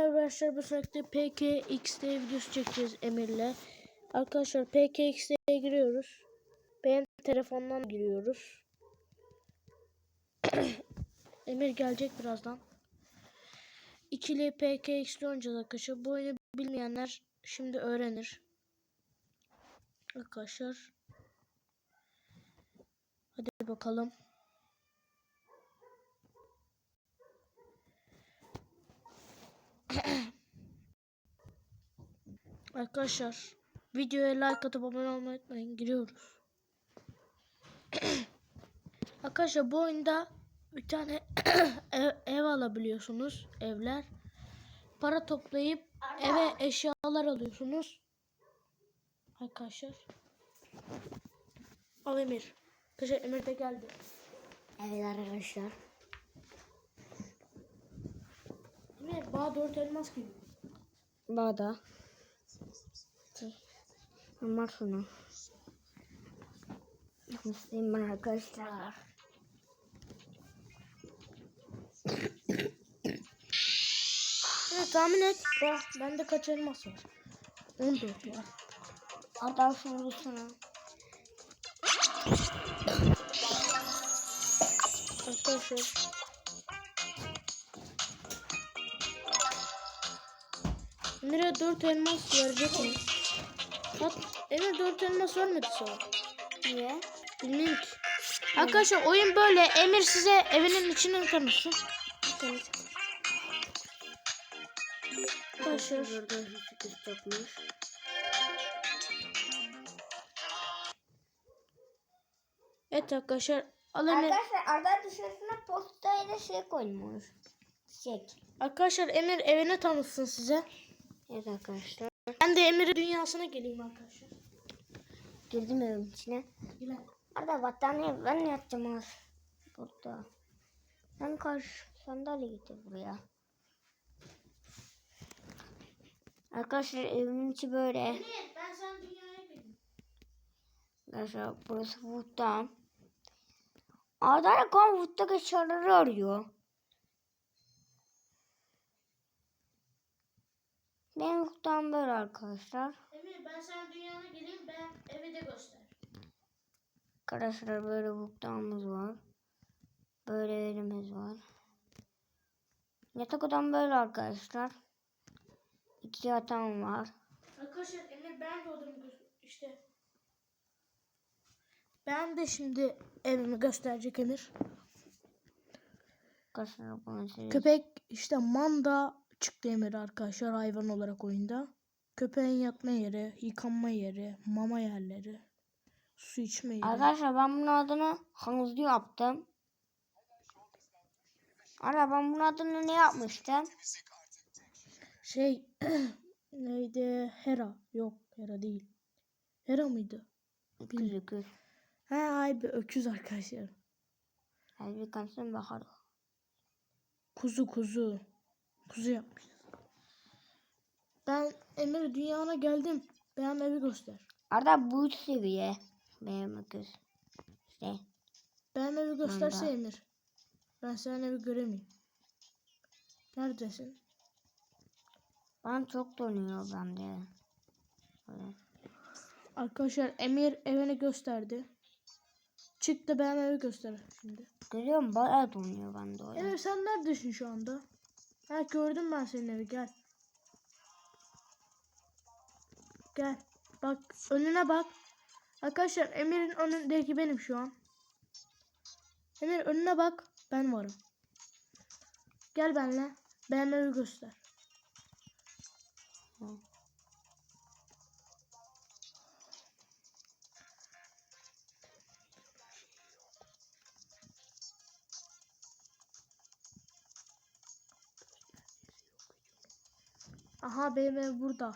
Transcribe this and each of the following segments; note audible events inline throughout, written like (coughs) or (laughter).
Arkadaşlar bu sürekli PKXD videosu çekeceğiz Emir'le. Arkadaşlar PKXD'ye giriyoruz. Benim telefondan giriyoruz. (clears throat) Emir gelecek birazdan. İkili PKXD oynayacağız arkadaşlar. Bu oyunu bilmeyenler şimdi öğrenir. Arkadaşlar. Hadi bakalım. Arkadaşlar videoya like atıp abone olmayı unutmayın. Giriyoruz. (coughs) Arkadaşlar bu oyunda bir tane (coughs) ev, ev alabiliyorsunuz. Evler. Para toplayıp eve eşyalar alıyorsunuz. Arkadaşlar. Al Emir. Arkadaşlar Emir de geldi. Evet arkadaşlar. Bana dört elmas gibi. Bağda. Ama şunu. Ben arkadaşlar. Evet tahmin et. Bak bende kaç elmas var? 14 var. Adam sana. Arkadaşlar. Emir'e 4 elmas verecek mi? Bak Emir 4 elmas vermedi sana. Niye? Bilmiyorum ki. Arkadaşlar oyun böyle. Emir size evinin içini tanıtsın. Arkadaşlar. Burada sürpriz yapmış. Evet arkadaşlar. Al Emir. Arkadaşlar Arda dışarısına postayla şey koymuş. Çiçek. Arkadaşlar Emir evini tanıtsın size. Evet arkadaşlar. Ben de Emir'in dünyasına geleyim arkadaşlar. Girdim evin içine. Gel. Arda battaniye ben yatacağım az. Burada. Sen karşı sandalye getir buraya. Arkadaşlar evimin içi böyle. Emir ben sen dünyaya geleyim. Arkadaşlar burası Wood'da. Arda kan Wood'da eşyaları arıyor. Benim Wood'dan böyle arkadaşlar. Emir ben sen dünyana geleyim ben evi de göster. Arkadaşlar böyle Wood'damız var. Böyle evimiz var. Yatak odam böyle arkadaşlar. İki yatağım var. Arkadaşlar Emir ben de odamı gö- işte. Ben de şimdi evimi gösterecek Emir. Arkadaşlar bunu. Köpek işte manda çıktı Emir arkadaşlar hayvan olarak oyunda. Köpeğin yatma yeri, yıkanma yeri, mama yerleri, su içme yeri. Arkadaşlar ben bunun adını havuzlu yaptım. Ara ben bunun adını ne yapmıştım? Şey (clears throat) neydi? Hera. Yok Hera değil. Hera mıydı? Öküz öküz. He ay bir öküz arkadaşlar. Hadi bir kansın bakalım. Kuzu kuzu. Kuzu yapmışız. Ben Emir dünyana geldim. Benim evi göster. Arada bu üç seviye. Benim öküz. İşte. Benim evi gösterse Manda. Emir. Ben senin evi göremeyeyim. Neredesin? Bana çok donuyor bende. Böyle. Arkadaşlar Emir evini gösterdi. Çıktı benim evi göster şimdi. Görüyor musun? Bayağı donuyor bende öyle. Emir sen neredesin şu anda? Ha gördüm ben senin evi gel. Gel. Bak önüne bak. Arkadaşlar Emir'in önündeki benim şu an. Emir önüne bak. Ben varım. Gel benimle. Benim evi göster. Hı. Aha benim ev burada.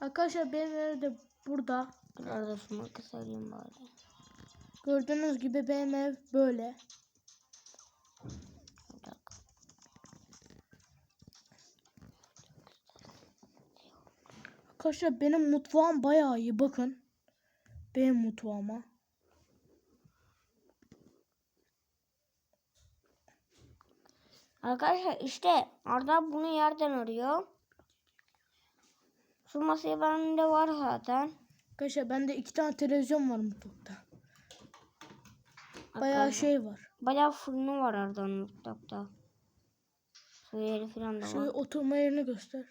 Arkadaşlar benim ev de burada. Arada şunu kısayım bari. Gördüğünüz gibi benim ev böyle. Arkadaşlar benim mutfağım bayağı iyi bakın. Benim mutfağıma. Arkadaşlar işte Arda bunu yerden arıyor. Şu masaya bende var zaten. Arkadaşlar bende iki tane televizyon var mutfakta. Bayağı Arkadaşlar, şey var. Bayağı fırını var Arda'nın mutfakta. Su yeri falan da Şu var. oturma yerini göster.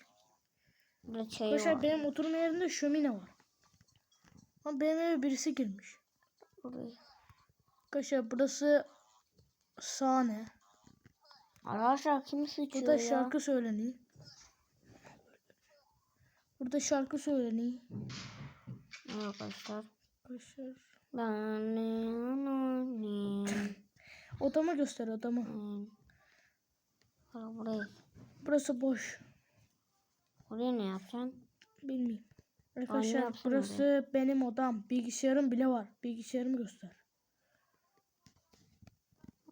Burada çayı Arkadaşlar var. benim oturma yerimde şömine var. Ama benim eve birisi girmiş. Buraya. Arkadaşlar burası sahne. Arkadaşlar kim sıçıyor Burada ya? şarkı söyleniyor. Burada şarkı söyleniyor. Arkadaşlar. Arkadaşlar. Ben (laughs) Odamı göster odamı. Buraya. Burası boş. Buraya ne yapacaksın? Bilmiyorum. Arkadaşlar burası benim odam. Bilgisayarım bile var. Bilgisayarımı göster.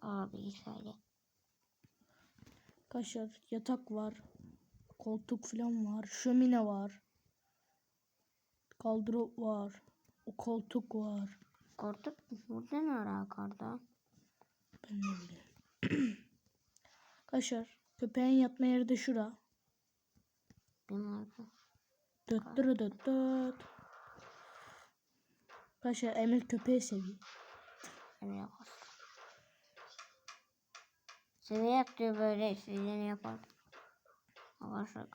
Aa bilgisayarı. Arkadaşlar yatak var. Koltuk falan var. Şömine var. Kaldırıp var. O koltuk var. Korktuk mu? Burada ne alaka Arda? Ben ne bileyim. Arkadaşlar (clears throat) köpeğin yatma yeri de şura. Benim Arda. Dıt dırı dıt dıt. Arkadaşlar Emir köpeği seviyor. Öyle yapar. Seviye yaptığı böyle istediğini yapar. Arkadaşlar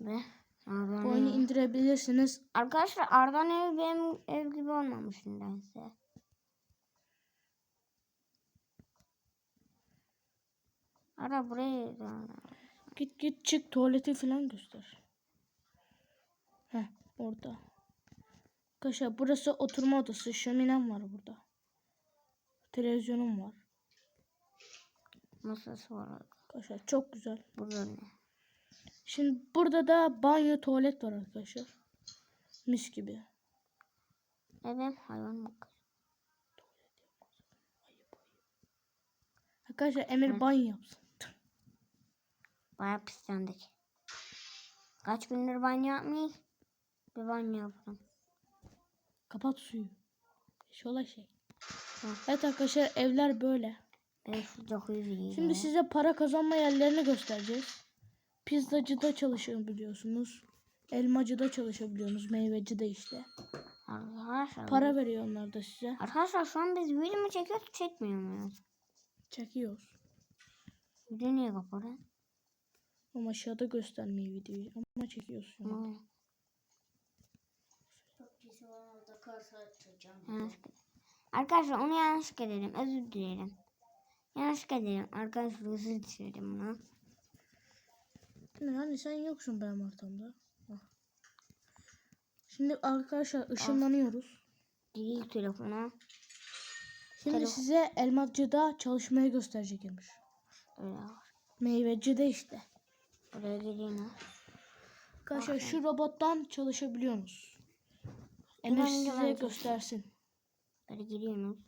Ve Arda'nın bu oyunu indirebilirsiniz. Arkadaşlar Arda'nın evi benim ev gibi olmamış nedense. Arda buraya Git git çık tuvaleti falan göster. Heh orada. Arkadaşlar burası oturma odası. Şöminem var burada. Televizyonum var. masası var. Arkadaşlar çok güzel. Burada ne? Şimdi burada da banyo tuvalet var arkadaşlar. Mis gibi. Neden hayvan bak. Arkadaşlar Emir banyo yapsın. Baya pislendik. Kaç gündür banyo yapmayız? Bir banyo yapalım. Kapat suyu. Şöyle şey. Hı. Evet arkadaşlar evler böyle. Yiyeceğim. Şimdi size para kazanma yerlerini göstereceğiz. Pizzacıda çalışabiliyorsunuz. Elmacıda çalışabiliyorsunuz. Meyvecide işte. Arkadaşlar. Para veriyor onlar da size. Arkadaşlar şu an biz video mu çekiyoruz çekmiyor muyuz? Çekiyoruz. Video niye kapalı? Ama aşağıda göstermeyi videoyu. Ama çekiyoruz şu an. Yanlışlıkla. Arkadaşlar onu yanlışlıkla dedim. Özür dilerim. Yanlışlıkla dedim. Arkadaşlar özür dilerim bunu. Emir hani sen yoksun benim ortamda. Bak. Şimdi arkadaşlar ışınlanıyoruz. Değil telefona. Şimdi Telefon- size elmacıda çalışmayı gösterecek Emir. Öyle var. Meyvecide işte. Buraya geleyim ha. Arkadaşlar şu robottan çalışabiliyorsunuz. Emir Hemen size güveneceğiz. göstersin. Böyle geliyorsunuz.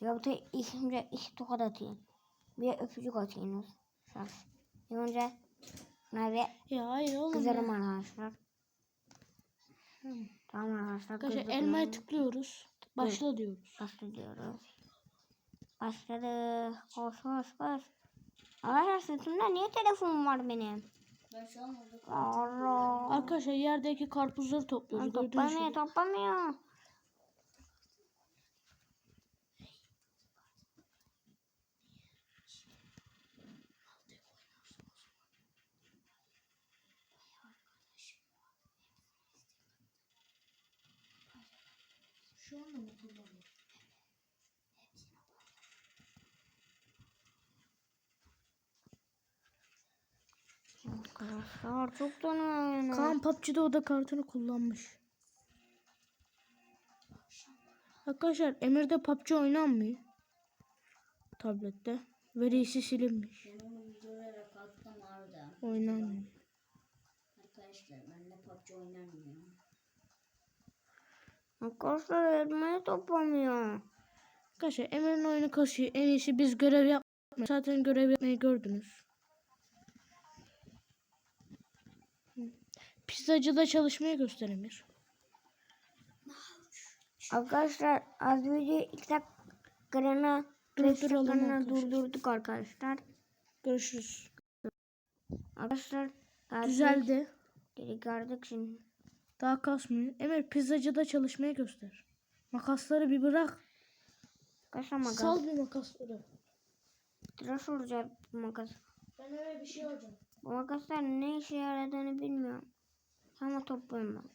Ya bu da işimde iki tokat atayım. Bir öpücük atayım. Önce şuna bir Ya hayır oğlum. kızarım ya. arkadaşlar. Tamam arkadaşlar. Arkadaşlar elmaya tıklıyoruz. Başla diyoruz. Başlıyoruz. Başladı. Koş koş koş. Arkadaşlar sırtımda niye telefonum var benim? Allah. Arkadaşlar yerdeki karpuzları topluyoruz. Toplamıyor toplamıyor. Arkadaşlar çok tanıyorum. Kaan PUBG'de o da kartını kullanmış. Arkadaşlar Emir'de PUBG oynanmıyor. Tablette. Verisi silinmiş. Oynanmıyor. Arkadaşlar ben de PUBG oynamıyorum. Arkadaşlar elmayı toplamıyor. Arkadaşlar Emir'in oyunu kasıyor. En iyisi biz görev yapmayalım. Zaten görev yapmayı gördünüz. Pizzacıda çalışmayı göster Emir. Arkadaşlar az video iki dakikalığına 5 Durduralım dakikalığına arkadaşlar. durdurduk arkadaşlar. Görüşürüz. Arkadaşlar geldik. Düzeldi. Geri geldik şimdi. Daha kasmıyor. Emir pizzacıda çalışmayı göster. Makasları bir bırak. Arkadaşlar makas. Sal bir makasları. Tıraş olacak bu makas. Ben öyle bir şey olacağım. Bu makaslar ne işe yaradığını bilmiyorum. Ama topluyorum ben.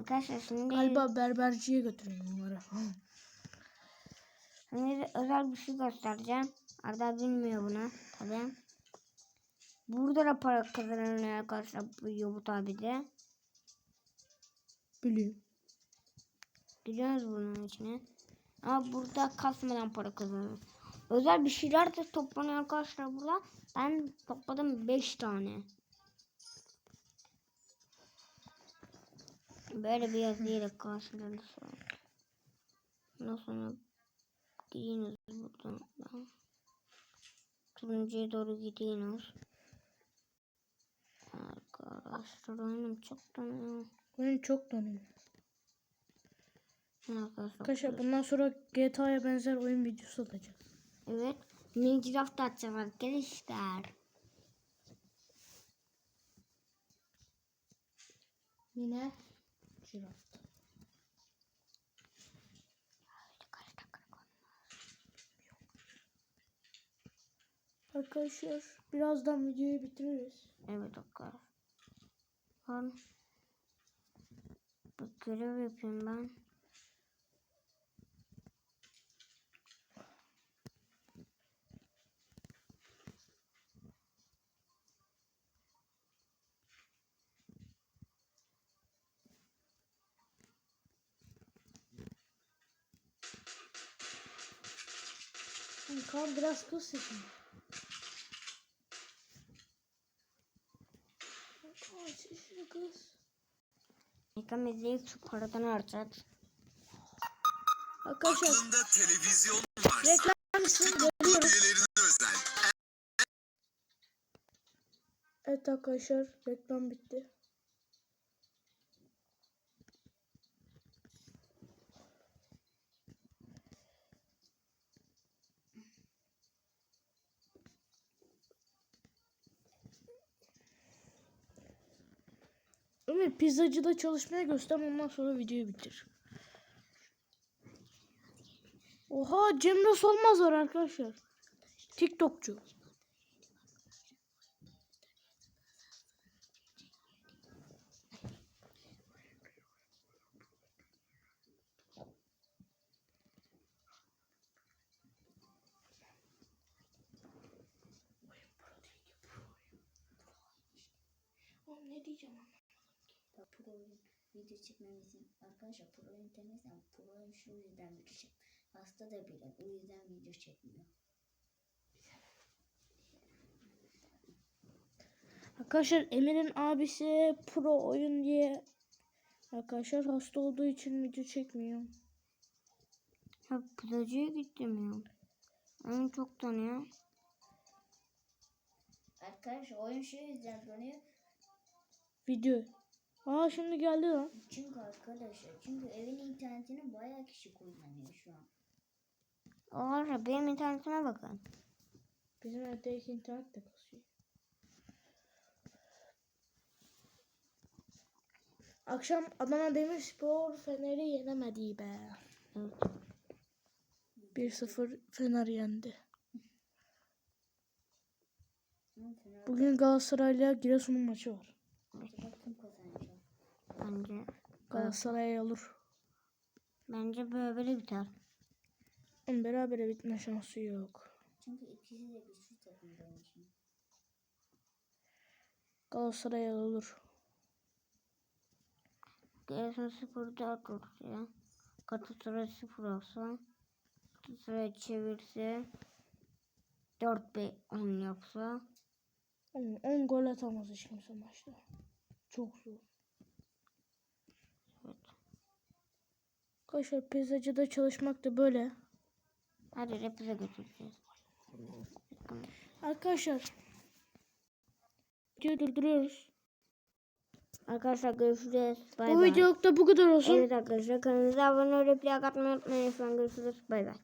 Arkadaşlar şimdi, Galiba berberciye götürün bunları. şimdi özel bir şey göstereceğim. Arda bilmiyor bunu tabi. Burada da para kazanılıyor arkadaşlar bu Yobut abi de. Biliyorum. Giriyoruz bunun içine. Ama burada kasmadan para kazanıyoruz. Özel bir şeyler de toplanıyor arkadaşlar burada. Ben topladım 5 tane. Böyle bir yazıyla karşıladı sonra. Ondan sonra gidiyoruz buradan. da. Turuncuya doğru gidiyoruz. Arkadaşlar oyunum çok donuyor. Oyun çok donuyor. Arkadaşlar. Bundan sonra GTA'ya benzer oyun videosu atacağız. Evet. Minecraft atacağız arkadaşlar. Yine Giraffe. Arkadaşlar birazdan videoyu bitiririz. Evet arkadaşlar. Ben bir görev yapıyorum ben. Kaan biraz kız sesini. Kaan sesini kız. Reklam izleyip şu paradan harcayacağız. Arkadaşlar Aklında televizyon varsa reklam için üyelerine özel Evet arkadaşlar reklam bitti. Ömer pizzacıda çalışmaya göster ondan sonra videoyu bitir. Oha Cemre Solmaz var arkadaşlar. TikTokçu. Oğlum ne diyeceğim ama. Bak pro oyun video çekmemizin arkadaşlar pro oyun demesem pro oyun şu yüzden video çek. Hasta da bile o yüzden video çekmiyor. Arkadaşlar Emir'in abisi pro oyun diye arkadaşlar hasta olduğu için video çekmiyor. Ya plajaya gittim ya. Oyun çok tanıyor. Arkadaşlar oyun şu yüzden donuyor. Video. Aa şimdi geldi lan. Çünkü arkadaşlar çünkü evin internetini bayağı kişi kullanıyor şu an. Arkadaşlar benim internetime bakın. Bizim evdeki internet de kasıyor. Akşam Adana Demirspor Fener'i yenemedi be. Evet. 1-0 Fener yendi. Bugün Galatasaray'la Giresun'un maçı var. Bence Galatasaray alır. bence böyle biter. Ama berabere bitme şansı yok. Çünkü ikisi de güçlü takım benim için. Galatasaray alır. Giresun 0 4 olursa. Galatasaray 0 olsa. Galatasaray çevirse. 4 5 10 yapsa. 10 gol atamaz hiç kimse maçta. Çok zor. Arkadaşlar pizzacıda çalışmak da böyle. Hadi reprize götüreceğiz. Arkadaşlar videoyu durduruyoruz. Arkadaşlar görüşürüz. Bay Bu bay. videoluk da bu kadar olsun. Evet arkadaşlar kanalımıza abone olup like atmayı unutmayın. Lütfen görüşürüz. Bay bay.